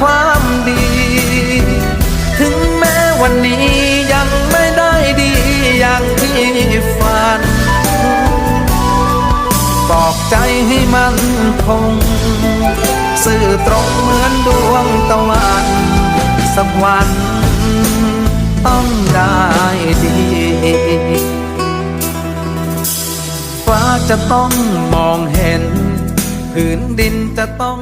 ความดี ถึงแม้วันนี้ยังไม่ได้ดีอย่างที่ฝัน บอกใจให้มันคง สื่อตรงเหมือนดวงตะวัน สักวันต้องได้ดีฟ้าจะต้องมองเห็นผืนดินจะต้อง